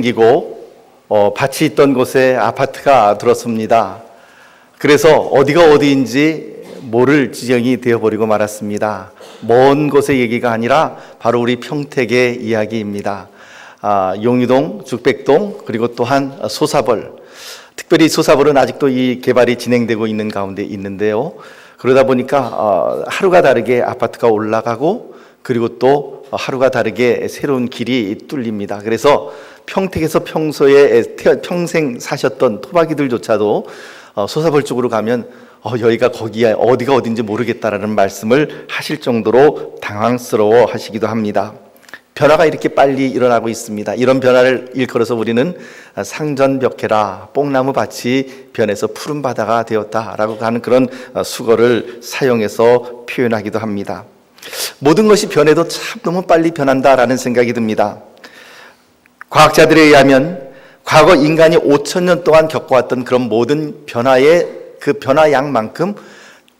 생기고 어, 밭이 있던 곳에 아파트가 들었습니다. 그래서 어디가 어디인지 모를 지경이 되어버리고 말았습니다. 먼 곳의 얘기가 아니라 바로 우리 평택의 이야기입니다. 아, 용유동, 죽백동, 그리고 또한 소사벌. 특별히 소사벌은 아직도 이 개발이 진행되고 있는 가운데 있는데요. 그러다 보니까 어, 하루가 다르게 아파트가 올라가고 그리고 또 하루가 다르게 새로운 길이 뚫립니다. 그래서 평택에서 평소에 평생 사셨던 토박이들조차도 어, 소사벌 쪽으로 가면 어, 여기가 거기야 어디가 어딘지 모르겠다라는 말씀을 하실 정도로 당황스러워 하시기도 합니다. 변화가 이렇게 빨리 일어나고 있습니다. 이런 변화를 일컬어서 우리는 상전벽해라 뽕나무 밭이 변해서 푸른 바다가 되었다라고 하는 그런 수거를 사용해서 표현하기도 합니다. 모든 것이 변해도 참 너무 빨리 변한다라는 생각이 듭니다. 과학자들에 의하면 과거 인간이 5천 년 동안 겪어왔던 그런 모든 변화의 그 변화 양만큼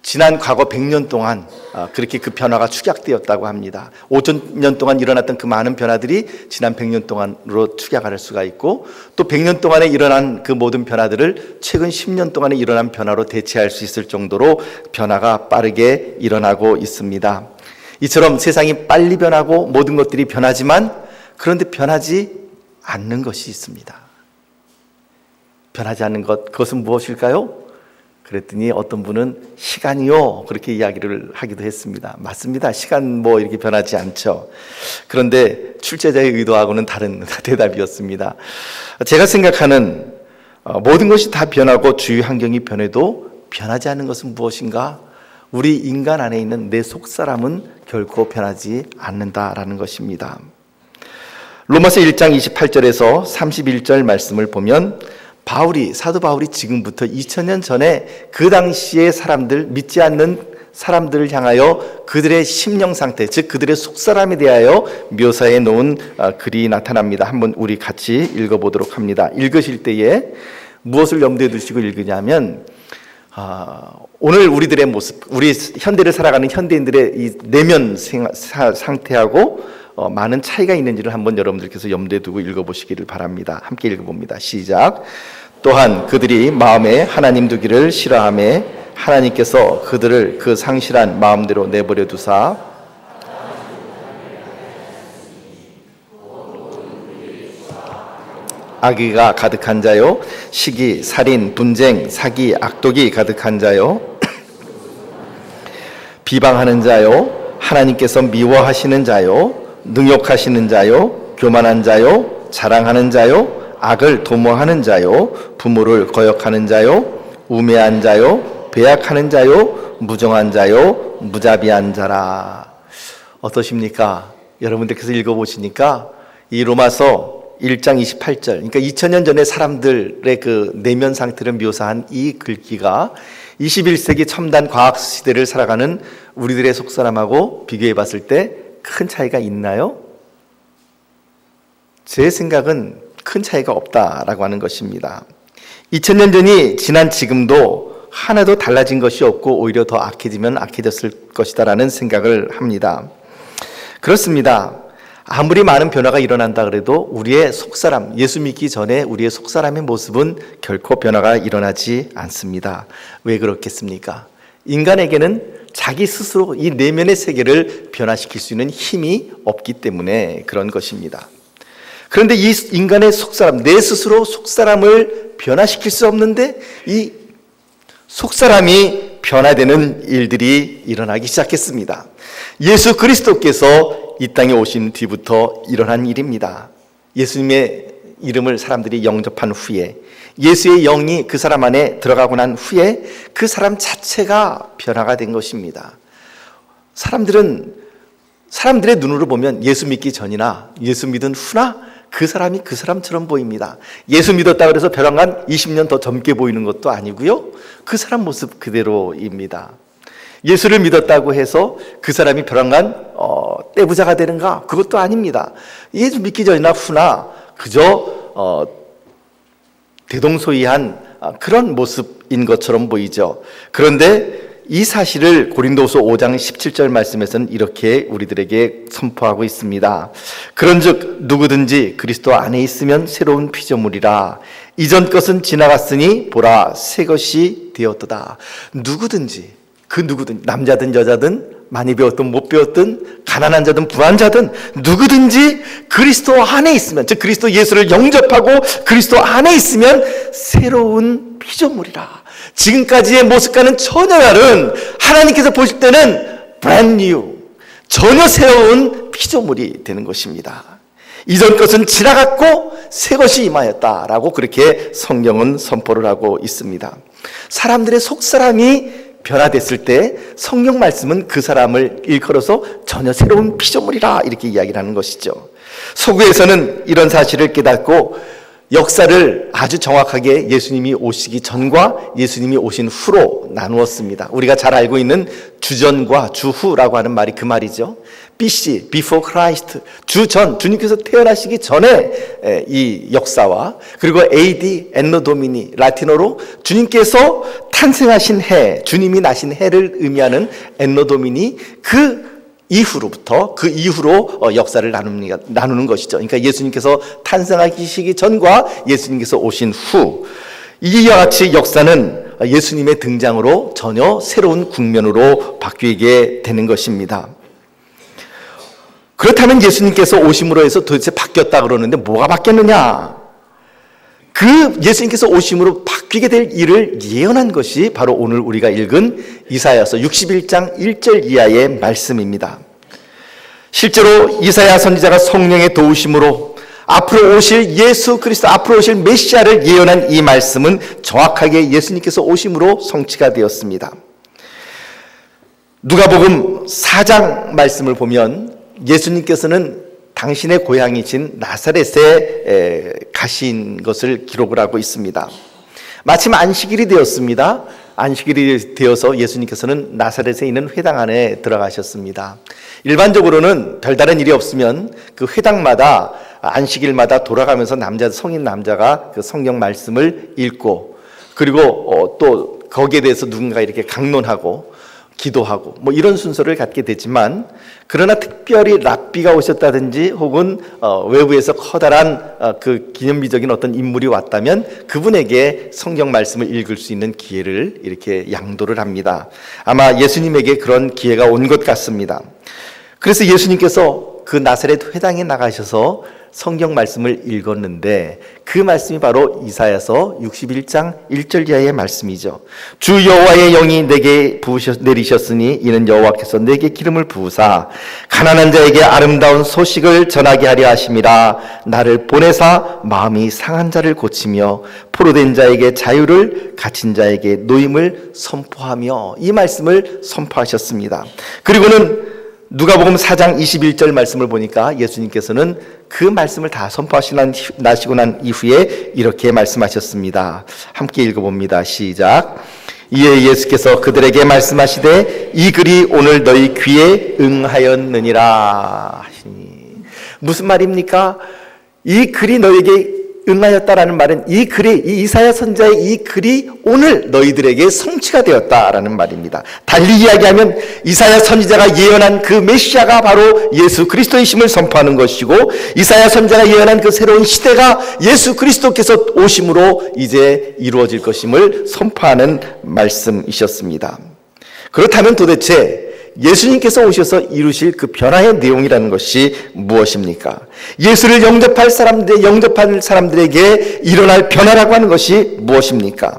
지난 과거 100년 동안 아, 그렇게 그 변화가 축약되었다고 합니다. 5천 년 동안 일어났던 그 많은 변화들이 지난 100년 동안으로 축약할 수가 있고 또 100년 동안에 일어난 그 모든 변화들을 최근 10년 동안에 일어난 변화로 대체할 수 있을 정도로 변화가 빠르게 일어나고 있습니다. 이처럼 세상이 빨리 변하고 모든 것들이 변하지만 그런데 변하지 않는 것이 있습니다. 변하지 않는 것, 그것은 무엇일까요? 그랬더니 어떤 분은 시간이요. 그렇게 이야기를 하기도 했습니다. 맞습니다. 시간 뭐 이렇게 변하지 않죠. 그런데 출제자의 의도하고는 다른 대답이었습니다. 제가 생각하는 어, 모든 것이 다 변하고 주위 환경이 변해도 변하지 않는 것은 무엇인가? 우리 인간 안에 있는 내 속사람은 결코 변하지 않는다라는 것입니다. 로마서 1장 28절에서 31절 말씀을 보면 바울이 사도 바울이 지금부터 2000년 전에 그 당시의 사람들 믿지 않는 사람들을 향하여 그들의 심령 상태, 즉 그들의 속사람에 대하여 묘사해 놓은 어, 글이 나타납니다. 한번 우리 같이 읽어 보도록 합니다. 읽으실 때에 무엇을 염두에 두시고 읽으냐면 아, 오늘 우리들의 모습, 우리 현대를 살아가는 현대인들의 이 내면 상태하고 어, 많은 차이가 있는지를 한번 여러분들께서 염두에 두고 읽어보시기를 바랍니다. 함께 읽어봅니다. 시작. 또한 그들이 마음에 하나님 두기를 싫어함에 하나님께서 그들을 그 상실한 마음대로 내버려 두사 악의가 가득한 자요 시기 살인 분쟁 사기 악독이 가득한 자요 비방하는 자요 하나님께서 미워하시는 자요 능욕하시는 자요 교만한 자요 자랑하는 자요 악을 도모하는 자요, 부모를 거역하는 자요, 우매한 자요, 배약하는 자요, 무정한 자요, 무자비한 자라. 어떠십니까? 여러분들께서 읽어보시니까 이 로마서 1장 28절, 그러니까 2000년 전에 사람들의 그 내면 상태를 묘사한 이 글귀가 21세기 첨단 과학 시대를 살아가는 우리들의 속사람하고 비교해 봤을 때 큰 차이가 있나요? 제 생각은 큰 차이가 없다라고 하는 것입니다. 2000년 전이 지난 지금도 하나도 달라진 것이 없고 오히려 더 악해지면 악해졌을 것이다라는 생각을 합니다. 그렇습니다. 아무리 많은 변화가 일어난다 그래도 우리의 속사람, 예수 믿기 전에 우리의 속사람의 모습은 결코 변화가 일어나지 않습니다. 왜 그렇겠습니까? 인간에게는 자기 스스로 이 내면의 세계를 변화시킬 수 있는 힘이 없기 때문에 그런 것입니다. 그런데 이 인간의 속사람, 내 스스로 속사람을 변화시킬 수 없는데 이 속사람이 변화되는 일들이 일어나기 시작했습니다. 예수 그리스도께서 이 땅에 오신 뒤부터 일어난 일입니다. 예수님의 이름을 사람들이 영접한 후에 예수의 영이 그 사람 안에 들어가고 난 후에 그 사람 자체가 변화가 된 것입니다. 사람들은 사람들의 눈으로 보면 예수 믿기 전이나 예수 믿은 후나 그 사람이 그 사람처럼 보입니다. 예수 믿었다 그래서 벼랑간 20년 더 젊게 보이는 것도 아니고요. 그 사람 모습 그대로입니다. 예수를 믿었다고 해서 그 사람이 벼랑간 어, 떼부자가 되는가? 그것도 아닙니다. 예수 믿기 전이나 후나 그저 어, 대동소이한 아, 그런 모습인 것처럼 보이죠. 그런데 이 사실을 고린도서 5장 17절 말씀에서는 이렇게 우리들에게 선포하고 있습니다. 그런즉 누구든지 그리스도 안에 있으면 새로운 피조물이라 이전 것은 지나갔으니 보라 새 것이 되었도다. 누구든지 그 누구든 남자든 여자든 많이 배웠든 못 배웠든 가난한 자든 부한 자든 누구든지 그리스도 안에 있으면 즉 그리스도 예수를 영접하고 그리스도 안에 있으면 새로운 피조물이라. 지금까지의 모습과는 전혀 다른 하나님께서 보실 때는 new 전혀 새로운 피조물이 되는 것입니다. 이전 것은 지나갔고 새 것이 임하였다라고 그렇게 성경은 선포를 하고 있습니다. 사람들의 속사람이 변화됐을 때 성경 말씀은 그 사람을 일컬어서 전혀 새로운 피조물이라 이렇게 이야기를 하는 것이죠. 서구에서는 이런 사실을 깨닫고 역사를 아주 정확하게 예수님이 오시기 전과 예수님이 오신 후로 나누었습니다. 우리가 잘 알고 있는 주전과 주후라고 하는 말이 그 말이죠. BC, before Christ, 주 전, 주님께서 태어나시기 전에 이 역사와 그리고 AD, 엔노 도미니, 라틴어로 주님께서 탄생하신 해, 주님이 나신 해를 의미하는 엔노 도미니 그 이후로부터 그 이후로 어, 역사를 나누는 것이죠. 그러니까 예수님께서 탄생하시기 전과 예수님께서 오신 후 이와 같이 역사는 예수님의 등장으로 전혀 새로운 국면으로 바뀌게 되는 것입니다. 그렇다면 예수님께서 오심으로 해서 도대체 바뀌었다 그러는데 뭐가 바뀌었느냐? 그 예수님께서 오심으로 바뀌게 될 일을 예언한 것이 바로 오늘 우리가 읽은 이사야서 61장 1절 이하의 말씀입니다. 실제로 이사야 선지자가 성령의 도우심으로 앞으로 오실 예수 그리스도 앞으로 오실 메시아를 예언한 이 말씀은 정확하게 예수님께서 오심으로 성취가 되었습니다. 누가복음 4장 말씀을 보면 예수님께서는 당신의 고향이신 나사렛에 가신 것을 기록을 하고 있습니다. 마침 안식일이 되었습니다. 안식일이 되어서 예수님께서는 나사렛에 있는 회당 안에 들어가셨습니다. 일반적으로는 별다른 일이 없으면 그 회당마다 안식일마다 돌아가면서 남자 성인 남자가 그 성경 말씀을 읽고 그리고 어, 또 거기에 대해서 누군가 이렇게 강론하고 기도하고 뭐 이런 순서를 갖게 되지만 그러나 특별히 랍비가 오셨다든지 혹은 어, 외부에서 커다란 어, 그 기념비적인 어떤 인물이 왔다면 그분에게 성경 말씀을 읽을 수 있는 기회를 이렇게 양도를 합니다. 아마 예수님에게 그런 기회가 온 것 같습니다. 그래서 예수님께서 그 나사렛 회당에 나가셔서 성경 말씀을 읽었는데 그 말씀이 바로 이사야서 61장 1절 이하의 말씀이죠. 주 여호와의 영이 내게 부으셨 내리셨으니 이는 여호와께서 내게 기름을 부으사 가난한 자에게 아름다운 소식을 전하게 하려 하심이라 나를 보내사 마음이 상한 자를 고치며 포로된 자에게 자유를 갇힌 자에게 노임을 선포하며 이 말씀을 선포하셨습니다. 그리고는 누가복음 4장 21절 말씀을 보니까 예수님께서는 그 말씀을 다 선포하시고 난 이후에 이렇게 말씀하셨습니다. 함께 읽어봅니다. 시작. 이에 예수께서 그들에게 말씀하시되 이 글이 오늘 너희 귀에 응하였느니라 하시니 무슨 말입니까? 이 글이 너에게 응하였다라는 말은 이 글이 이 이사야 선자의 이 글이 오늘 너희들에게 성취가 되었다라는 말입니다. 달리 이야기하면 이사야 선지자가 예언한 그 메시아가 바로 예수 그리스도의심을 선포하는 것이고 이사야 선자가 예언한 그 새로운 시대가 예수 그리스도께서 오심으로 이제 이루어질 것임을 선포하는 말씀이셨습니다. 그렇다면 도대체 예수님께서 오셔서 이루실 그 변화의 내용이라는 것이 무엇입니까? 예수를 영접할 사람들, 영접한 사람들에게 일어날 변화라고 하는 것이 무엇입니까?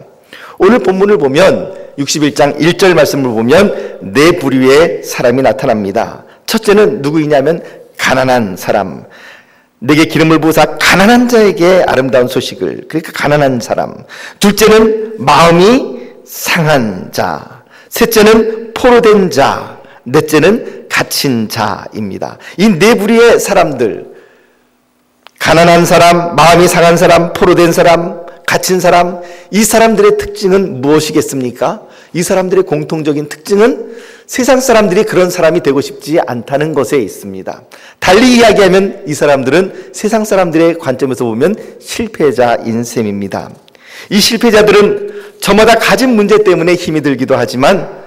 오늘 본문을 보면 61장 1절 말씀을 보면 네 부류의 사람이 나타납니다. 첫째는 누구이냐면 가난한 사람. 내게 기름을 부사 가난한 자에게 아름다운 소식을 그러니까 가난한 사람. 둘째는 마음이 상한 자. 셋째는 포로된 자. 넷째는 갇힌 자입니다. 이 네 부류의 사람들, 가난한 사람, 마음이 상한 사람, 포로된 사람, 갇힌 사람, 이 사람들의 특징은 무엇이겠습니까? 이 사람들의 공통적인 특징은 세상 사람들이 그런 사람이 되고 싶지 않다는 것에 있습니다. 달리 이야기하면 이 사람들은 세상 사람들의 관점에서 보면 실패자인 셈입니다. 이 실패자들은 저마다 가진 문제 때문에 힘이 들기도 하지만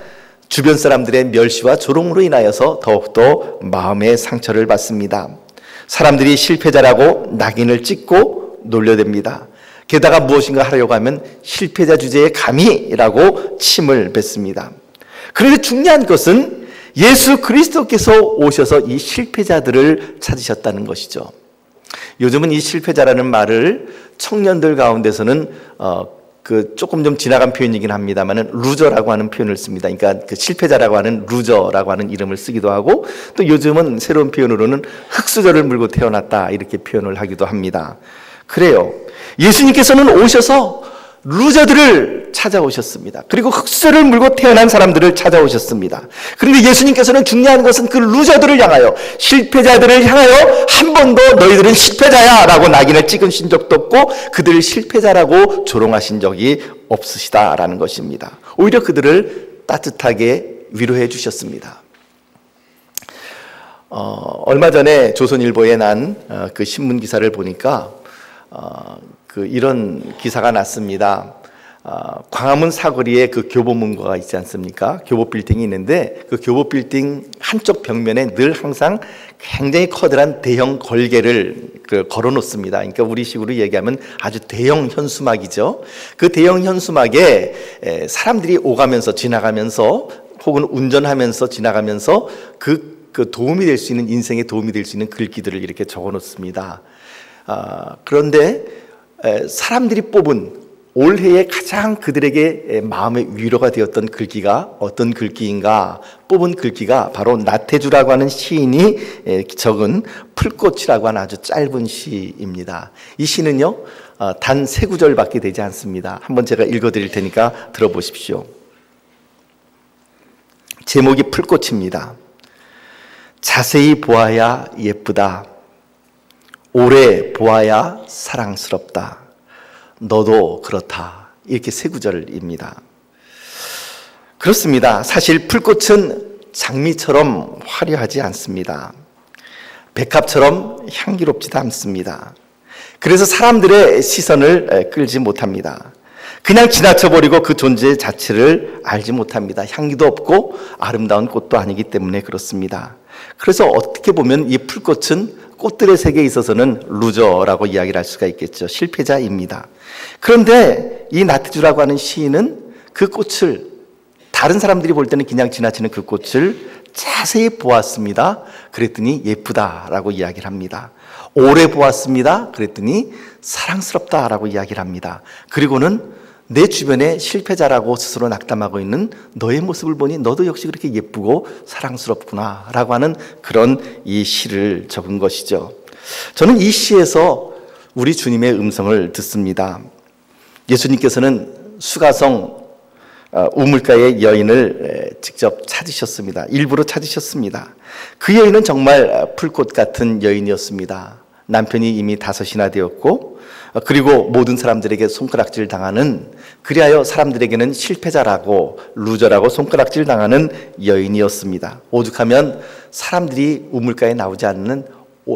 주변 사람들의 멸시와 조롱으로 인하여서 더욱더 마음의 상처를 받습니다. 사람들이 실패자라고 낙인을 찍고 놀려댑니다. 게다가 무엇인가 하려고 하면 실패자 주제에 감히라고 침을 뱉습니다. 그런데 중요한 것은 예수 그리스도께서 오셔서 이 실패자들을 찾으셨다는 것이죠. 요즘은 이 실패자라는 말을 청년들 가운데서는 어, 그 조금 좀 지나간 표현이긴 합니다만은 루저라고 하는 표현을 씁니다. 그러니까 그 실패자라고 하는 루저라고 하는 이름을 쓰기도 하고 또 요즘은 새로운 표현으로는 흙수저를 물고 태어났다 이렇게 표현을 하기도 합니다. 그래요. 예수님께서는 오셔서 루저들을 찾아오셨습니다. 그리고 흑수를 물고 태어난 사람들을 찾아오셨습니다. 그런데 예수님께서는 중요한 것은 그 루저들을 향하여 실패자들을 향하여 한 번도 너희들은 실패자야 라고 낙인을 찍으신 적도 없고 그들을 실패자라고 조롱하신 적이 없으시다라는 것입니다. 오히려 그들을 따뜻하게 위로해 주셨습니다. 어, 얼마 전에 조선일보에 난그 어, 신문 기사를 보니까 어, 그 이런 기사가 났습니다. 어, 광화문 사거리에 그 교보문고가 있지 않습니까? 교보 빌딩이 있는데 그 교보 빌딩 한쪽 벽면에 늘 항상 굉장히 커다란 대형 걸개를 그 걸어 놓습니다. 그러니까 우리식으로 얘기하면 아주 대형 현수막이죠. 그 대형 현수막에 에, 사람들이 오가면서 지나가면서 혹은 운전하면서 지나가면서 그, 그 도움이 될 수 있는 인생에 도움이 될 수 있는 글귀들을 이렇게 적어 놓습니다. 아, 그런데 사람들이 뽑은 올해에 가장 그들에게 마음의 위로가 되었던 글귀가 어떤 글귀인가 뽑은 글귀가 바로 나태주라고 하는 시인이 적은 풀꽃이라고 하는 아주 짧은 시입니다. 이 시는요 어, 단세 구절밖에 되지 않습니다. 한번 제가 읽어드릴 테니까 들어보십시오. 제목이 풀꽃입니다. 자세히 보아야 예쁘다. 오래 보아야 사랑스럽다. 너도 그렇다. 이렇게 세 구절입니다. 그렇습니다. 사실 풀꽃은 장미처럼 화려하지 않습니다. 백합처럼 향기롭지도 않습니다. 그래서 사람들의 시선을 끌지 못합니다. 그냥 지나쳐버리고 그 존재 자체를 알지 못합니다. 향기도 없고 아름다운 꽃도 아니기 때문에 그렇습니다. 그래서 어떻게 보면 이 풀꽃은 꽃들의 세계에 있어서는 루저라고 이야기를 할 수가 있겠죠. 실패자입니다. 그런데 이 나트주라고 하는 시인은 그 꽃을 다른 사람들이 볼 때는 그냥 지나치는 그 꽃을 자세히 보았습니다. 그랬더니 예쁘다라고 이야기를 합니다. 오래 보았습니다. 그랬더니 사랑스럽다라고 이야기를 합니다. 그리고는 내 주변에 실패자라고 스스로 낙담하고 있는 너의 모습을 보니 너도 역시 그렇게 예쁘고 사랑스럽구나 라고 하는 그런 이 시를 적은 것이죠. 저는 이 시에서 우리 주님의 음성을 듣습니다. 예수님께서는 수가성 어, 우물가의 여인을 직접 찾으셨습니다. 일부러 찾으셨습니다. 그 여인은 정말 풀꽃 같은 여인이었습니다. 남편이 이미 다섯이나 되었고 그리고 모든 사람들에게 손가락질 당하는 그리하여 사람들에게는 실패자라고 루저라고 손가락질 당하는 여인이었습니다. 오죽하면 사람들이 우물가에 나오지 않는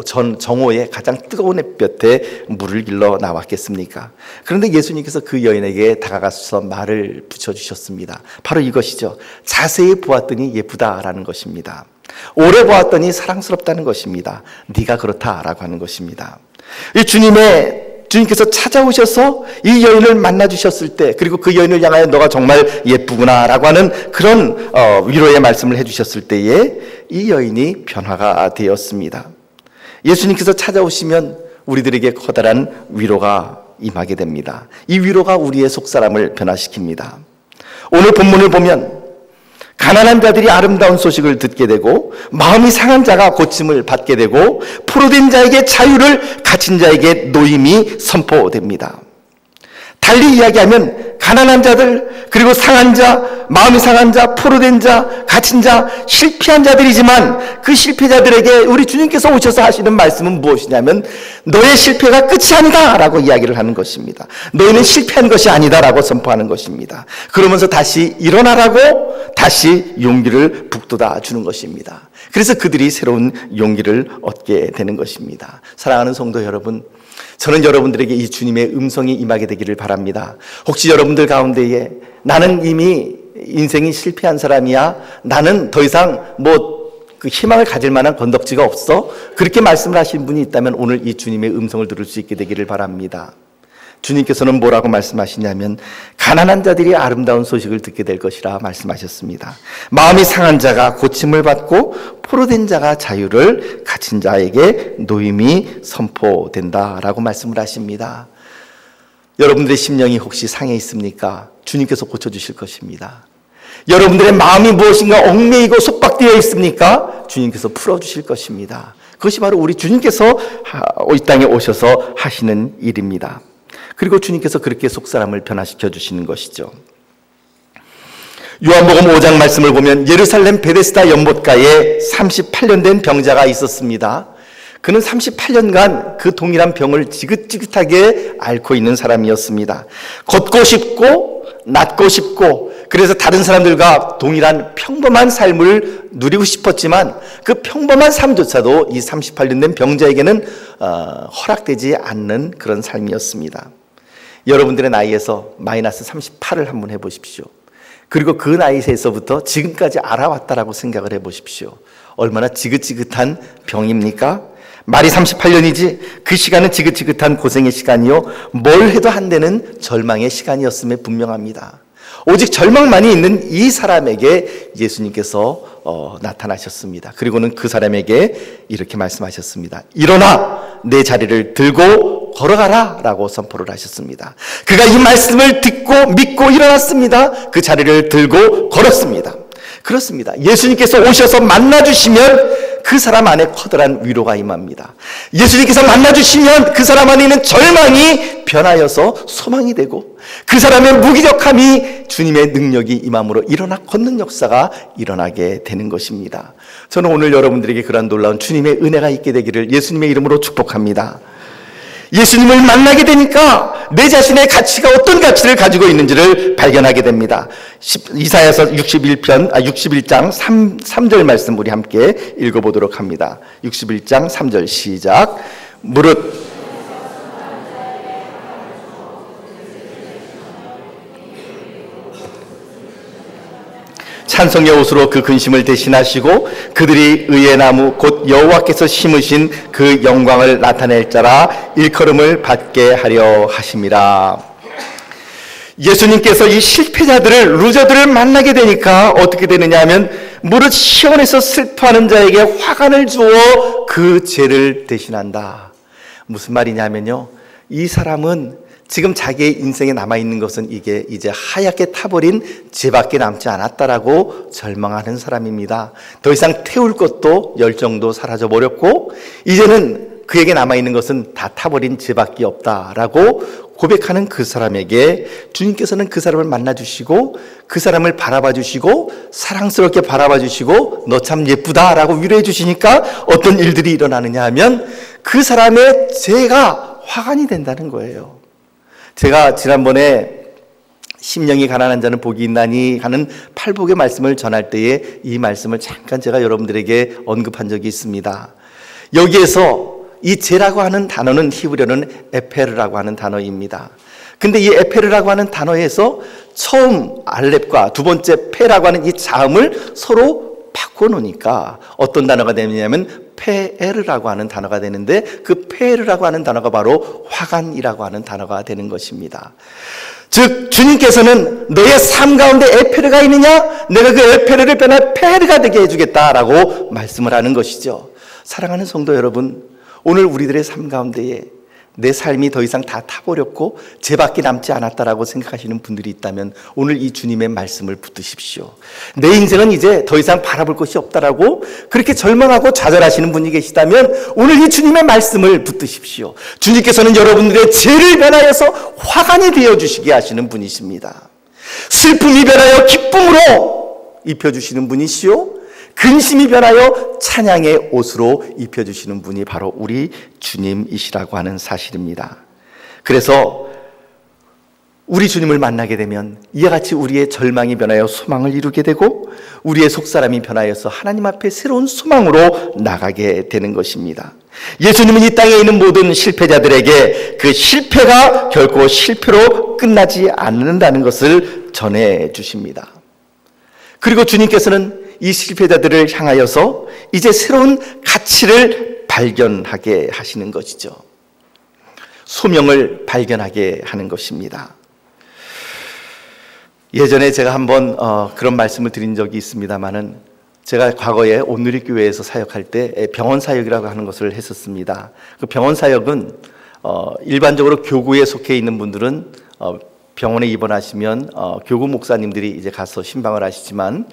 전 정오의 가장 뜨거운 햇볕에 물을 길러 나왔겠습니까? 그런데 예수님께서 그 여인에게 다가가서 말을 붙여주셨습니다. 바로 이것이죠. 자세히 보았더니 예쁘다라는 것입니다. 오래 보았더니 사랑스럽다는 것입니다. 네가 그렇다라고 하는 것입니다. 이 주님의 주님께서 찾아오셔서 이 여인을 만나 주셨을 때 그리고 그 여인을 향하여 너가 정말 예쁘구나라고 하는 그런 어, 위로의 말씀을 해 주셨을 때에 이 여인이 변화가 되었습니다. 예수님께서 찾아오시면 우리들에게 커다란 위로가 임하게 됩니다. 이 위로가 우리의 속사람을 변화시킵니다. 오늘 본문을 보면 가난한 자들이 아름다운 소식을 듣게 되고 마음이 상한 자가 고침을 받게 되고 포로된 자에게 자유를 갇힌 자에게 노임이 선포됩니다. 달리 이야기하면 가난한 자들 그리고 상한 자, 마음이 상한 자, 포로된 자, 갇힌 자, 실패한 자들이지만 그 실패자들에게 우리 주님께서 오셔서 하시는 말씀은 무엇이냐면 너의 실패가 끝이 아니다 라고 이야기를 하는 것입니다. 너희는 실패한 것이 아니다 라고 선포하는 것입니다. 그러면서 다시 일어나라고 다시 용기를 북돋아 주는 것입니다. 그래서 그들이 새로운 용기를 얻게 되는 것입니다. 사랑하는 성도 여러분, 저는 여러분들에게 이 주님의 음성이 임하게 되기를 바랍니다. 혹시 여러분들 가운데에 나는 이미 인생이 실패한 사람이야. 나는 더 이상 뭐 그 희망을 가질 만한 건덕지가 없어. 그렇게 말씀을 하신 분이 있다면 오늘 이 주님의 음성을 들을 수 있게 되기를 바랍니다. 주님께서는 뭐라고 말씀하시냐면 가난한 자들이 아름다운 소식을 듣게 될 것이라 말씀하셨습니다. 마음이 상한 자가 고침을 받고 포로된 자가 자유를 가진 자에게 노임이 선포된다라고 말씀을 하십니다. 여러분들의 심령이 혹시 상해 있습니까? 주님께서 고쳐 주실 것입니다. 여러분들의 마음이 무엇인가 얽매이고 속박되어 있습니까? 주님께서 풀어 주실 것입니다. 그것이 바로 우리 주님께서 이 땅에 오셔서 하시는 일입니다. 그리고 주님께서 그렇게 속사람을 변화시켜 주시는 것이죠. 요한복음 5장 말씀을 보면 예루살렘 베데스다 연못가에 38년 된 병자가 있었습니다. 그는 38년간 그 동일한 병을 지긋지긋하게 앓고 있는 사람이었습니다. 걷고 싶고 낫고 싶고 그래서 다른 사람들과 동일한 평범한 삶을 누리고 싶었지만 그 평범한 삶조차도 이 38년 된 병자에게는 어, 허락되지 않는 그런 삶이었습니다. 여러분들의 나이에서 마이너스 38을 한번 해보십시오. 그리고 그 나이에서부터 지금까지 알아왔다라고 생각을 해보십시오. 얼마나 지긋지긋한 병입니까? 말이 38년이지 그 시간은 지긋지긋한 고생의 시간이요. 뭘 해도 한 되는 절망의 시간이었음에 분명합니다. 오직 절망만이 있는 이 사람에게 예수님께서 어, 나타나셨습니다. 그리고는 그 사람에게 이렇게 말씀하셨습니다. 일어나 내 자리를 들고 걸어가라 라고 선포를 하셨습니다. 그가 이 말씀을 듣고 믿고 일어났습니다. 그 자리를 들고 걸었습니다. 그렇습니다. 예수님께서 오셔서 만나주시면 그 사람 안에 커다란 위로가 임합니다. 예수님께서 만나주시면 그 사람 안에 있는 절망이 변하여서 소망이 되고 그 사람의 무기력함이 주님의 능력이 임함으로 일어나 걷는 역사가 일어나게 되는 것입니다. 저는 오늘 여러분들에게 그러한 놀라운 주님의 은혜가 있게 되기를 예수님의 이름으로 축복합니다. 예수님을 만나게 되니까 내 자신의 가치가 어떤 가치를 가지고 있는지를 발견하게 됩니다. 이사야서 61편, 아, 61장 3, 3절 말씀 우리 함께 읽어보도록 합니다. 61장 3절 시작. 무릇 찬송의 옷으로 그 근심을 대신하시고 그들이 의의 나무 곧 여호와께서 심으신 그 영광을 나타낼 자라 일컬음을 받게 하려 하심이라. 예수님께서 이 실패자들을 루저들을 만나게 되니까 어떻게 되느냐 하면 무릇 시원해서 슬퍼하는 자에게 화관을 주어 그 죄를 대신한다. 무슨 말이냐면요. 이 사람은 지금 자기의 인생에 남아있는 것은 이게 이제 하얗게 타버린 죄밖에 남지 않았다라고 절망하는 사람입니다. 더 이상 태울 것도 열정도 사라져버렸고, 이제는 그에게 남아있는 것은 다 타버린 죄밖에 없다라고 고백하는 그 사람에게 주님께서는 그 사람을 만나주시고, 그 사람을 바라봐 주시고, 사랑스럽게 바라봐 주시고, 너 참 예쁘다라고 위로해 주시니까 어떤 일들이 일어나느냐 하면 그 사람의 죄가 화관이 된다는 거예요. 제가 지난번에 심령이 가난한 자는 복이 있나니 하는 팔복의 말씀을 전할 때에 이 말씀을 잠깐 제가 여러분들에게 언급한 적이 있습니다. 여기에서 이 제라고 하는 단어는 히브리어는 에페르라고 하는 단어입니다. 근데 이 에페르라고 하는 단어에서 처음 알렙과 두 번째 페라고 하는 이 자음을 서로 바꿔 놓으니까 어떤 단어가 되냐면 페에르라고 하는 단어가 되는데 그 페에르라고 하는 단어가 바로 화관이라고 하는 단어가 되는 것입니다. 즉 주님께서는 너의 삶 가운데 에페르가 있느냐? 내가 그 에페르를 변해 페르가 되게 해주겠다라고 말씀을 하는 것이죠. 사랑하는 성도 여러분, 오늘 우리들의 삶 가운데에 내 삶이 더 이상 다 타버렸고 죄밖에 남지 않았다라고 생각하시는 분들이 있다면 오늘 이 주님의 말씀을 붙드십시오. 내 인생은 이제 더 이상 바라볼 것이 없다라고 그렇게 절망하고 좌절하시는 분이 계시다면 오늘 이 주님의 말씀을 붙드십시오. 주님께서는 여러분들의 죄를 변하여서 화관이 되어 주시게 하시는 분이십니다. 슬픔이 변하여 기쁨으로 입혀 주시는 분이시요 근심이 변하여 찬양의 옷으로 입혀주시는 분이 바로 우리 주님이시라고 하는 사실입니다. 그래서 우리 주님을 만나게 되면 이와 같이 우리의 절망이 변하여 소망을 이루게 되고 우리의 속사람이 변하여서 하나님 앞에 새로운 소망으로 나가게 되는 것입니다. 예수님은 이 땅에 있는 모든 실패자들에게 그 실패가 결코 실패로 끝나지 않는다는 것을 전해 주십니다. 그리고 주님께서는 이 실패자들을 향하여서 이제 새로운 가치를 발견하게 하시는 것이죠. 소명을 발견하게 하는 것입니다. 예전에 제가 한번 어, 그런 말씀을 드린 적이 있습니다만은 제가 과거에 온누리 교회에서 사역할 때 병원 사역이라고 하는 것을 했었습니다. 그 병원 사역은 어, 일반적으로 교구에 속해 있는 분들은 어, 병원에 입원하시면 어, 교구 목사님들이 이제 가서 신방을 하시지만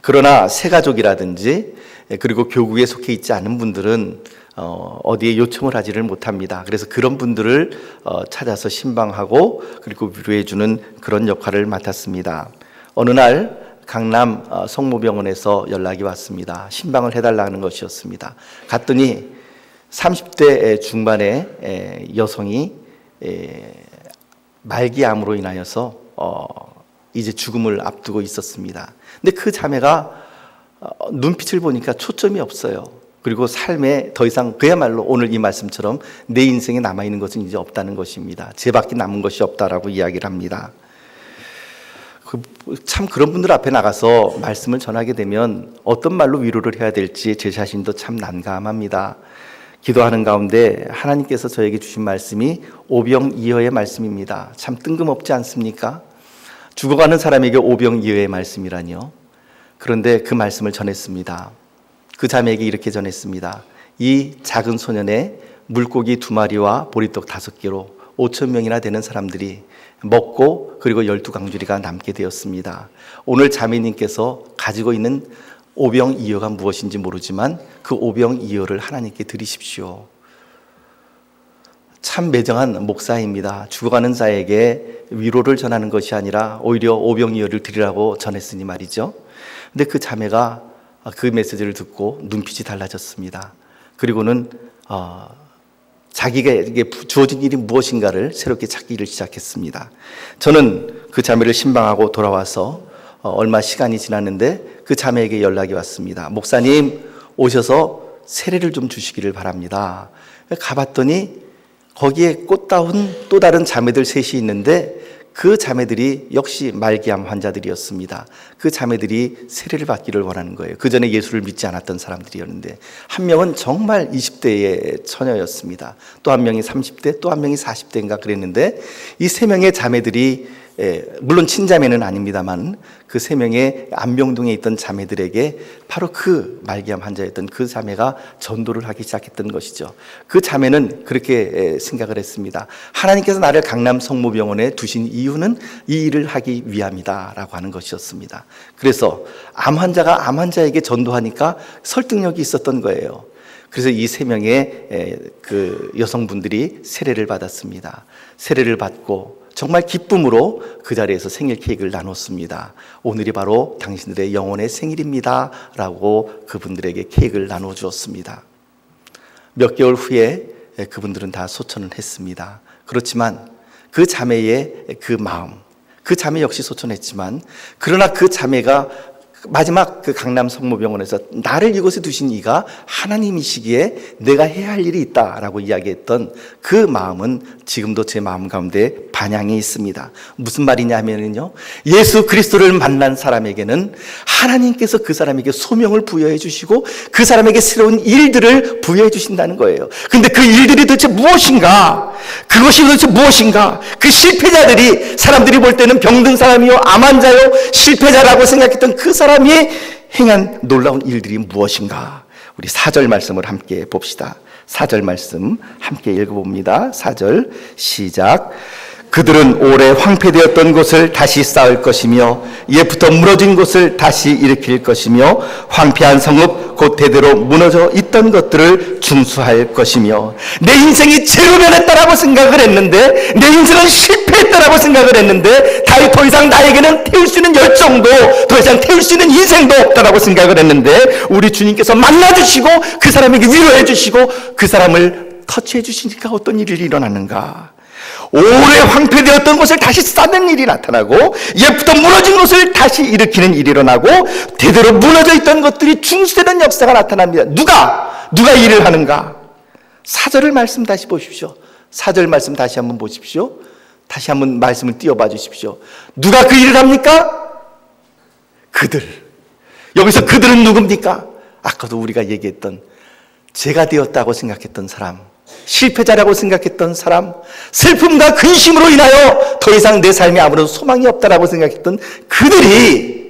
그러나 새 가족이라든지 예, 그리고 교구에 속해 있지 않은 분들은 어, 어디에 요청을 하지를 못합니다. 그래서 그런 분들을 어, 찾아서 신방하고 그리고 위로해주는 그런 역할을 맡았습니다. 어느 날 강남 어, 성모병원에서 연락이 왔습니다. 신방을 해달라는 것이었습니다. 갔더니 30대 중반의 에, 여성이 에, 말기암으로 인하여서 어, 이제 죽음을 앞두고 있었습니다. 근데 그 자매가 어, 눈빛을 보니까 초점이 없어요. 그리고 삶에 더 이상 그야말로 오늘 이 말씀처럼 내 인생에 남아 있는 것은 이제 없다는 것입니다. 제밖에 남은 것이 없다라고 이야기를 합니다. 그, 참 그런 분들 앞에 나가서 말씀을 전하게 되면 어떤 말로 위로를 해야 될지 제 자신도 참 난감합니다. 기도하는 가운데 하나님께서 저에게 주신 말씀이 오병이어의 말씀입니다. 참 뜬금없지 않습니까? 죽어가는 사람에게 오병이어의 말씀이라니요. 그런데 그 말씀을 전했습니다. 그 자매에게 이렇게 전했습니다. 이 작은 소년의 물고기 두 마리와 보리떡 다섯 개로 5천 명이나 되는 사람들이 먹고 그리고 열두 강주리가 남게 되었습니다. 오늘 자매님께서 가지고 있는 오병이어가 무엇인지 모르지만 그 오병이어를 하나님께 드리십시오. 참 매정한 목사입니다. 죽어가는 자에게 위로를 전하는 것이 아니라 오히려 오병이어를 드리라고 전했으니 말이죠. 근데 그 자매가 그 메시지를 듣고 눈빛이 달라졌습니다. 그리고는 어, 자기에게 주어진 일이 무엇인가를 새롭게 찾기를 시작했습니다. 저는 그 자매를 신방하고 돌아와서 어, 얼마 시간이 지났는데 그 자매에게 연락이 왔습니다. 목사님 오셔서 세례를 좀 주시기를 바랍니다. 가봤더니 거기에 꽃다운 또 다른 자매들 셋이 있는데 그 자매들이 역시 말기암 환자들이었습니다. 그 자매들이 세례를 받기를 원하는 거예요. 그 전에 예수를 믿지 않았던 사람들이었는데 한 명은 정말 20대의 처녀였습니다. 또 한 명이 30대, 또 한 명이 40대인가 그랬는데 이 세 명의 자매들이 예, 물론 친자매는 아닙니다만 그 세 명의 안병동에 있던 자매들에게 바로 그 말기암 환자였던 그 자매가 전도를 하기 시작했던 것이죠. 그 자매는 그렇게 예, 생각을 했습니다. 하나님께서 나를 강남 성모병원에 두신 이유는 이 일을 하기 위함이다라고 하는 것이었습니다. 그래서 암 환자가 암 환자에게 전도하니까 설득력이 있었던 거예요. 그래서 이 세 명의 예, 그 여성분들이 세례를 받았습니다. 세례를 받고 정말 기쁨으로 그 자리에서 생일 케이크를 나눴습니다. 오늘이 바로 당신들의 영혼의 생일입니다. 라고 그분들에게 케이크를 나눠 주었습니다. 몇 개월 후에 그분들은 다 소천을 했습니다. 그렇지만 그 자매의 그 마음, 그 자매 역시 소천했지만, 그러나 그 자매가 마지막 그 강남 성모병원에서 나를 이곳에 두신 이가 하나님이시기에 내가 해야 할 일이 있다라고 이야기했던 그 마음은 지금도 제 마음 가운데 반향이 있습니다. 무슨 말이냐면요. 예수 그리스도를 만난 사람에게는 하나님께서 그 사람에게 소명을 부여해 주시고 그 사람에게 새로운 일들을 부여해 주신다는 거예요. 근데 그 일들이 도대체 무엇인가? 그것이 도대체 무엇인가? 그 실패자들이 사람들이 볼 때는 병든 사람이요, 암 환자요, 실패자라고 생각했던 그 사람 이 행한 놀라운 일들이 무엇인가? 우리 사절 말씀을 함께 봅시다. 사절 말씀 함께 읽어봅니다. 사절 시작. 그들은 오래 황폐되었던 곳을 다시 쌓을 것이며 옛부터 무너진 곳을 다시 일으킬 것이며 황폐한 성읍 곧 대대로 무너져 있던 것들을 중수할 것이며 내 인생이 제로 변했다라고 생각을 했는데 내 인생은 실패했다라고 생각을 했는데 더 이상 나에게는 태울 수 있는 열정도 더 이상 태울 수 있는 인생도 없다라고 생각을 했는데 우리 주님께서 만나주시고 그 사람에게 위로해 주시고 그 사람을 터치해 주시니까 어떤 일이 일어나는가 오래 황폐되었던 곳을 다시 쌓는 일이 나타나고 옛부터 무너진 곳을 다시 일으키는 일이 일어나고 대대로 무너져 있던 것들이 중수되는 역사가 나타납니다. 누가 누가 일을 하는가? 사절을 말씀 다시 보십시오. 사절 말씀 다시 한번 보십시오. 다시 한번 말씀을 띄워봐 주십시오. 누가 그 일을 합니까? 그들 여기서 그들은 누굽니까? 아까도 우리가 얘기했던 제가 되었다고 생각했던 사람, 실패자라고 생각했던 사람, 슬픔과 근심으로 인하여 더 이상 내 삶에 아무런 소망이 없다라고 생각했던 그들이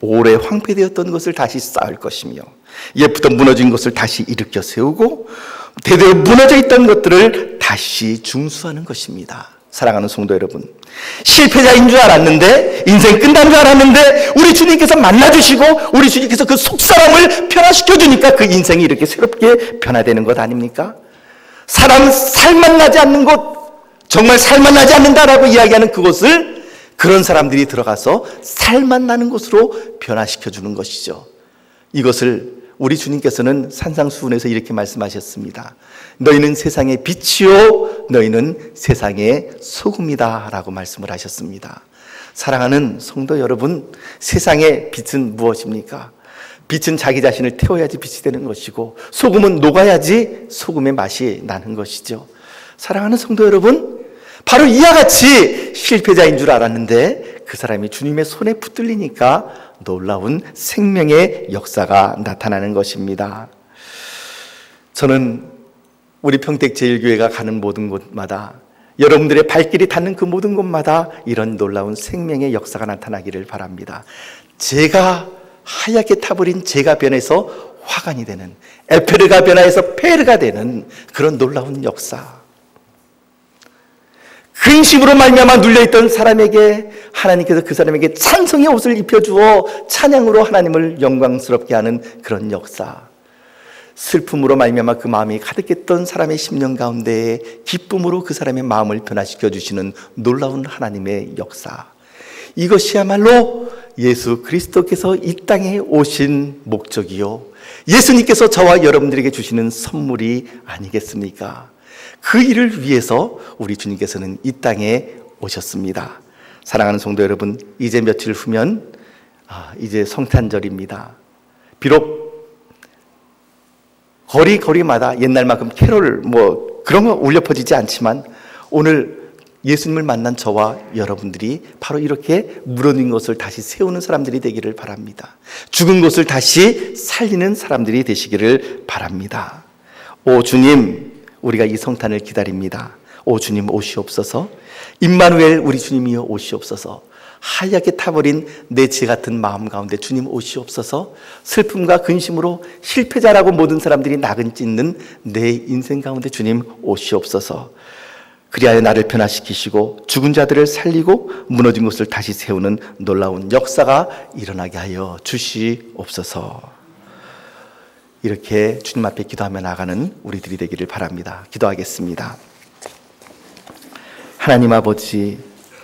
오래 황폐되었던 것을 다시 쌓을 것이며 예쁘던 무너진 것을 다시 일으켜 세우고 대대로 무너져 있던 것들을 다시 중수하는 것입니다. 사랑하는 성도 여러분, 실패자인 줄 알았는데 인생 끝난 줄 알았는데 우리 주님께서 만나주시고 우리 주님께서 그 속사람을 변화시켜 주니까 그 인생이 이렇게 새롭게 변화되는 것 아닙니까? 사람 살만 나지 않는 곳, 정말 살만 나지 않는다라고 이야기하는 그곳을 그런 사람들이 들어가서 살만 나는 곳으로 변화시켜 주는 것이죠. 이것을 우리 주님께서는 산상수훈에서 이렇게 말씀하셨습니다. 너희는 세상의 빛이요, 너희는 세상의 소금이다 라고 말씀을 하셨습니다. 사랑하는 성도 여러분, 세상의 빛은 무엇입니까? 빛은 자기 자신을 태워야지 빛이 되는 것이고, 소금은 녹아야지 소금의 맛이 나는 것이죠. 사랑하는 성도 여러분, 바로 이와 같이 실패자인 줄 알았는데 그 사람이 주님의 손에 붙들리니까 놀라운 생명의 역사가 나타나는 것입니다. 저는 우리 평택제일교회가 가는 모든 곳마다 여러분들의 발길이 닿는 그 모든 곳마다 이런 놀라운 생명의 역사가 나타나기를 바랍니다. 제가 하얗게 타버린 제가 변해서 화관이 되는 에페르가 변화해서 페르가 되는 그런 놀라운 역사. 근심으로 말미암아 눌려있던 사람에게 하나님께서 그 사람에게 찬송의 옷을 입혀주어 찬양으로 하나님을 영광스럽게 하는 그런 역사. 슬픔으로 말미암아 그 마음이 가득했던 사람의 심령 가운데에 기쁨으로 그 사람의 마음을 변화시켜 주시는 놀라운 하나님의 역사. 이것이야말로 예수 그리스도께서 이 땅에 오신 목적이요. 예수님께서 저와 여러분들에게 주시는 선물이 아니겠습니까? 그 일을 위해서 우리 주님께서는 이 땅에 오셨습니다. 사랑하는 성도 여러분, 이제 며칠 후면 아, 이제 성탄절입니다. 비록 거리 거리마다 옛날만큼 캐롤 뭐 그런 거 울려 퍼지지 않지만 오늘 예수님을 만난 저와 여러분들이 바로 이렇게 무너진 것을 다시 세우는 사람들이 되기를 바랍니다. 죽은 것을 다시 살리는 사람들이 되시기를 바랍니다. 오 주님, 우리가 이 성탄을 기다립니다. 오 주님 오시옵소서. 임마누엘 우리 주님이여 오시옵소서. 하얗게 타버린 내지 같은 마음 가운데 주님 오시옵소서. 슬픔과 근심으로 실패자라고 모든 사람들이 낙은 찢는 내 인생 가운데 주님 오시옵소서. 그리하여 나를 변화시키시고 죽은 자들을 살리고 무너진 것을 다시 세우는 놀라운 역사가 일어나게 하여 주시옵소서. 이렇게 주님 앞에 기도하며 나가는 우리들이 되기를 바랍니다. 기도하겠습니다. 하나님 아버지,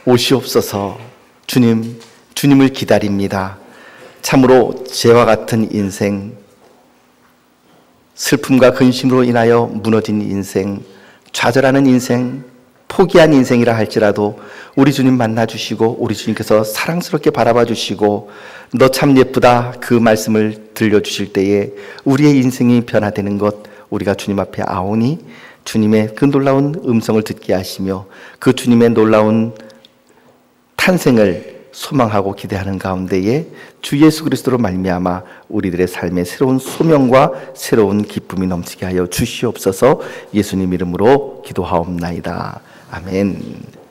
오시옵소서 주님, 주님을 기다립니다. 참으로 죄와 같은 인생, 슬픔과 근심으로 인하여 무너진 인생, 좌절하는 인생, 포기한 인생이라 할지라도 우리 주님 만나 주시고 우리 주님께서 사랑스럽게 바라봐 주시고 너 참 예쁘다 그 말씀을 들려 주실 때에 우리의 인생이 변화되는 것 우리가 주님 앞에 아오니 주님의 그 놀라운 음성을 듣게 하시며 그 주님의 놀라운 탄생을 소망하고 기대하는 가운데에 주 예수 그리스도로 말미암아 우리들의 삶에 새로운 소명과 새로운 기쁨이 넘치게 하여 주시옵소서 예수님 이름으로 기도하옵나이다. 아멘.